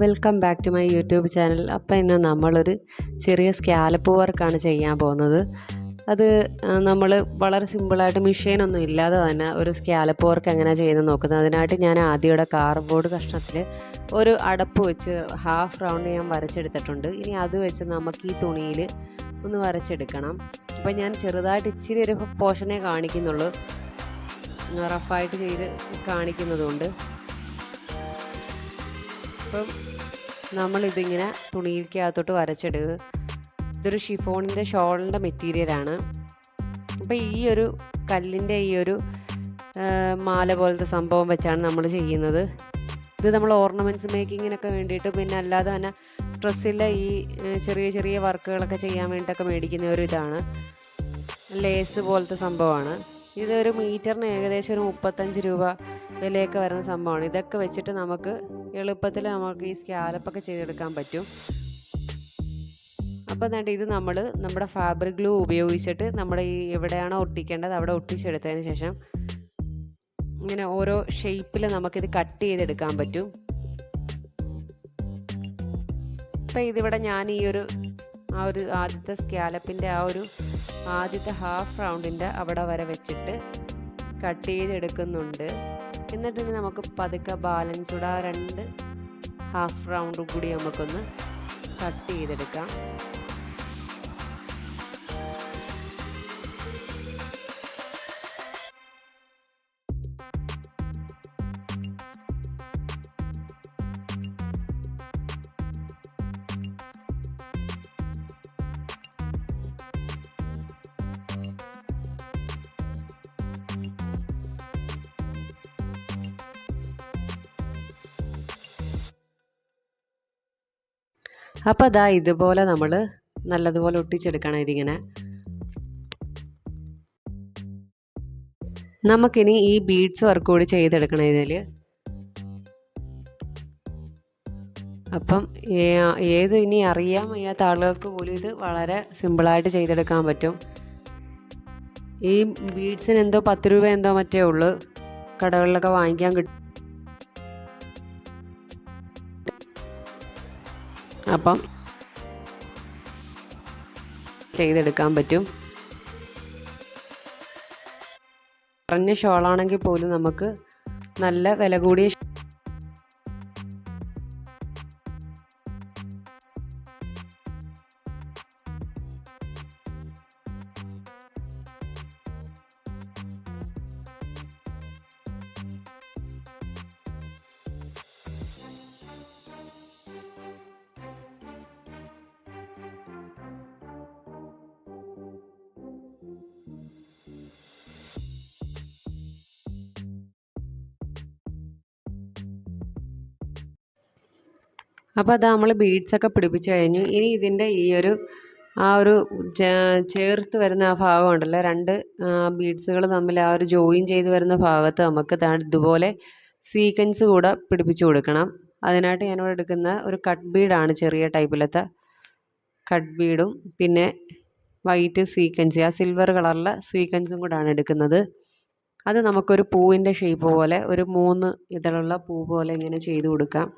Welcome back to my YouTube channel അപ്പോൾ ഇന്ന് നമ്മളൊരു ചെറിയ സ്കാലപ്പ് വർക്കാണ് ചെയ്യാൻ പോകുന്നത്. അത് നമ്മൾ വളരെ സിമ്പിളായിട്ട് മെഷീനൊന്നും ഇല്ലാതെ തന്നെ ഒരു സ്കാലപ്പ് വർക്ക് എങ്ങനെ ചെയ്യുന്നത് നോക്കുന്നത്. അതിനായിട്ട് ഞാൻ ആദ്യം ഇവിടെ കാർഡ്ബോർഡ് കഷ്ണത്തിൽ ഒരു അടപ്പ് വെച്ച് ഹാഫ് റൗണ്ട് ഞാൻ വരച്ചെടുത്തിട്ടുണ്ട്. ഇനി അത് വെച്ച് നമുക്ക് ഈ തുണിയിൽ ഒന്ന് വരച്ചെടുക്കണം. അപ്പോൾ ഞാൻ ചെറുതായിട്ട് ഇച്ചിരി ഒരു പോർഷനെ കാണിക്കുന്നുള്ളൂ. റഫായിട്ട് ചെയ്ത് കാണിക്കുന്നതുകൊണ്ട്. അപ്പം നമ്മളിതിങ്ങനെ തുണിയിലേക്കകത്തോട്ട് വരച്ചെടുക്കുക ഇതൊരു ഷിഫോണിന്റെ ഷോളിന്റെ മെറ്റീരിയലാണ് അപ്പോൾ ഈ ഒരു കല്ലിന്റെ ഈ ഒരു മാല പോലത്തെ സംഭവം വെച്ചാണ് നമ്മൾ ചെയ്യുന്നത്. ഇത് നമ്മൾ ഓർണമെന്റ്സ് മേക്കിങ്ങിനൊക്കെ വേണ്ടിയിട്ട് പിന്നെ അല്ലാതെ തന്നെ ഡ്രസ്സിലെ ഈ ചെറിയ ചെറിയ വർക്കുകളൊക്കെ ചെയ്യാൻ വേണ്ടിയിട്ടൊക്കെ മേടിക്കുന്ന ഒരു ഇതാണ്. ലേസ് പോലത്തെ സംഭവമാണ്. ഇതൊരു മീറ്ററിന് ഏകദേശം ഒരു മുപ്പത്തഞ്ച് രൂപ വിലയൊക്കെ വരുന്ന സംഭവമാണ്. ഇതൊക്കെ വെച്ചിട്ട് നമുക്ക് എളുപ്പത്തിൽ നമുക്ക് ഈ സ്കാലപ്പൊക്കെ ചെയ്തെടുക്കാൻ പറ്റും. അപ്പോൾ എന്നിട്ട് ഇത് നമ്മൾ നമ്മുടെ ഫാബ്രിക് ഗ്ലൂ ഉപയോഗിച്ചിട്ട് നമ്മൾ ഈ എവിടെയാണോ ഒട്ടിക്കേണ്ടത് അവിടെ ഒട്ടിച്ചെടുത്തതിന് ശേഷം ഇങ്ങനെ ഓരോ ഷേപ്പിൽ നമുക്കിത് കട്ട് ചെയ്തെടുക്കാൻ പറ്റും. ഇപ്പം ഇതിവിടെ ഞാൻ ഈ ഒരു ആ ഒരു ആദ്യത്തെ സ്കാലപ്പിന്റെ ആ ഒരു ആദ്യത്തെ ഹാഫ് റൗണ്ടിന്റെ അവിടെ വരെ വെച്ചിട്ട് കട്ട് ചെയ്തെടുക്കുന്നുണ്ട്. എന്നിട്ട് ഇനി നമുക്ക് പതുക്കെ ബാലൻസ് ഇടാ. രണ്ട് ഹാഫ് റൗണ്ട് കൂടി നമുക്കൊന്ന് കട്ട് ചെയ്തെടുക്കാം. അപ്പോൾ അതാ ഇതുപോലെ നമ്മൾ നല്ലതുപോലെ ഒട്ടിച്ചെടുക്കണം ഇതിങ്ങനെ. നമുക്കിനി ഈ ബീഡ്സ് വർക്ക് കൂടി ചെയ്തെടുക്കണം ഇതിൽ അപ്പം ഏത് ഇനി അറിയാൻ വയ്യാത്ത ആളുകൾക്ക് പോലും ഇത് വളരെ സിമ്പിളായിട്ട് ചെയ്തെടുക്കാൻ പറ്റും. ഈ ബീഡ്സിന് എന്തോ പത്ത് രൂപ എന്തോ മറ്റേ ഉള്ളൂ. കടകളിലൊക്കെ വാങ്ങിക്കാൻ കിട്ടും അപ്പം ചെയ്തെടുക്കാൻ പറ്റും. കുറഞ്ഞ ഷോളാണെങ്കിൽ പോലും നമുക്ക് നല്ല വില കൂടിയ അപ്പോൾ അത് നമ്മൾ ബീഡ്സൊക്കെ പിടിപ്പിച്ച് കഴിഞ്ഞു. ഇനി ഇതിന്റെ ഈ ഒരു ആ ഒരു ചേർത്ത് വരുന്ന ആ ഭാഗം ഉണ്ടല്ലോ. രണ്ട് ബീഡ്സുകൾ തമ്മിൽ ആ ഒരു ജോയിൻ ചെയ്ത് വരുന്ന ഭാഗത്ത് നമുക്ക് ഇതുപോലെ സീക്വൻസ് കൂടെ പിടിപ്പിച്ച് കൊടുക്കണം. അതിനായിട്ട് ഞാനിവിടെ എടുക്കുന്ന ഒരു കട്ട് ബീഡാണ് ചെറിയ ടൈപ്പിലത്തെ കട്ട് ബീഡും പിന്നെ വൈറ്റ് സീക്വൻസ് ആ സിൽവർ കളറിലെ സീക്വൻസും കൂടാണ് എടുക്കുന്നത്. അത് നമുക്കൊരു പൂവിന്റെ ഷേപ്പ് പോലെ ഒരു മൂന്ന് ഇതളുള്ള പൂ പോലെ ഇങ്ങനെ ചെയ്ത് കൊടുക്കാം.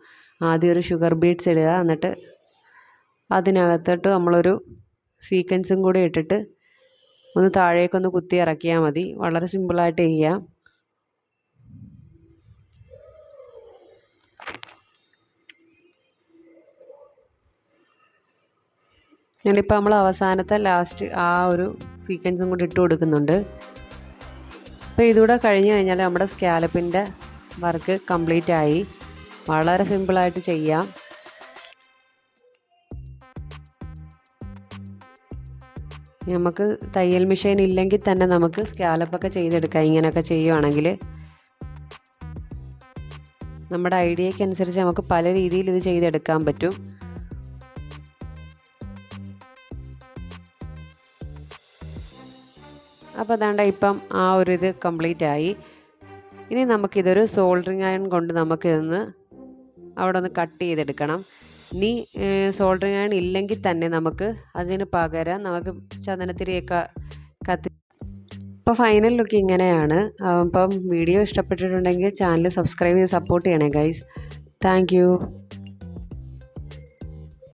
ആദ്യം ഒരു ഷുഗർ ബീഡ്സ് ഇടുക. എന്നിട്ട് അതിനകത്തോട്ട് നമ്മളൊരു സീക്വൻസും കൂടി ഇട്ടിട്ട് ഒന്ന് താഴേക്കൊന്ന് കുത്തി ഇറക്കിയാൽ മതി. വളരെ സിമ്പിളായിട്ട് ചെയ്യാം. ഞാനിപ്പോൾ നമ്മൾ അവസാനത്തെ ലാസ്റ്റ് ആ ഒരു സീക്വൻസും കൂടി ഇട്ട് കൊടുക്കുന്നുണ്ട്. അപ്പോൾ ഇതുകൂടെ കഴിഞ്ഞ് കഴിഞ്ഞാൽ നമ്മുടെ സ്കാലപ്പിന്റെ വർക്ക് കംപ്ലീറ്റ് ആയി. വളരെ സിമ്പിളായിട്ട് ചെയ്യാം. നമുക്ക് തയ്യൽ മെഷീൻ ഇല്ലെങ്കിൽ തന്നെ നമുക്ക് സ്കാലപ്പൊക്കെ ചെയ്തെടുക്കാം. ഇങ്ങനെയൊക്കെ ചെയ്യുവാണെങ്കിൽ. നമ്മുടെ ഐഡിയയ്ക്ക് അനുസരിച്ച് നമുക്ക് പല രീതിയിൽ ഇത് ചെയ്തെടുക്കാൻ പറ്റും. അപ്പോൾ അതാണ്ട് ഇപ്പം ആ ഒരു ഇത് കംപ്ലീറ്റ് ആയി ഇനി നമുക്കിതൊരു സോൾഡറിങ് അയൺ കൊണ്ട് നമുക്കിതൊന്ന് അവിടെ ഒന്ന് കട്ട് ചെയ്തെടുക്കണം നീ സോൾഡറിങ് അയൺ ഇല്ലെങ്കിൽ തന്നെ നമുക്ക് അതിന് പകരം നമുക്ക് ചന്ദനത്തിരിയൊക്കെ കത്തി അപ്പോൾ ഫൈനൽ ലുക്ക് ഇങ്ങനെയാണ്. അപ്പം വീഡിയോ ഇഷ്ടപ്പെട്ടിട്ടുണ്ടെങ്കിൽ ചാനൽ സബ്സ്ക്രൈബ് ചെയ്ത് സപ്പോർട്ട് ചെയ്യണേ ഗൈസ് താങ്ക്